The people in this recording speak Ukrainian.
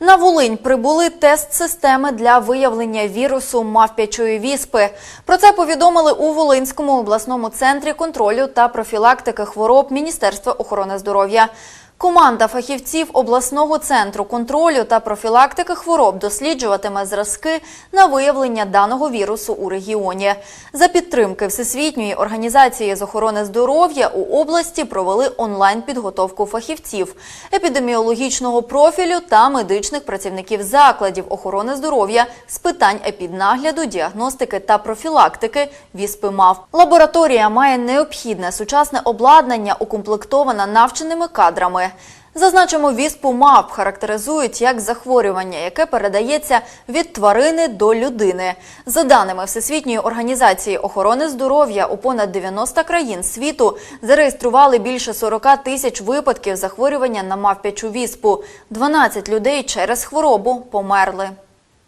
На Волинь прибули тест-системи для виявлення вірусу мавпячої віспи. Про це повідомили у Волинському обласному центрі контролю та профілактики хвороб Міністерства охорони здоров'я. Команда фахівців обласного центру контролю та профілактики хвороб досліджуватиме зразки на виявлення даного вірусу у регіоні. За підтримки Всесвітньої організації з охорони здоров'я у області провели онлайн-підготовку фахівців, епідеміологічного профілю та медичних працівників закладів охорони здоров'я з питань епіднагляду, діагностики та профілактики віспи МАВ. Лабораторія має необхідне сучасне обладнання, укомплектована навченими кадрами. Зазначимо, віспу МАП характеризують як захворювання, яке передається від тварини до людини. За даними Всесвітньої організації охорони здоров'я, у понад 90 країн світу зареєстрували більше 40 тисяч випадків захворювання на мавпячу віспу. 12 людей через хворобу померли.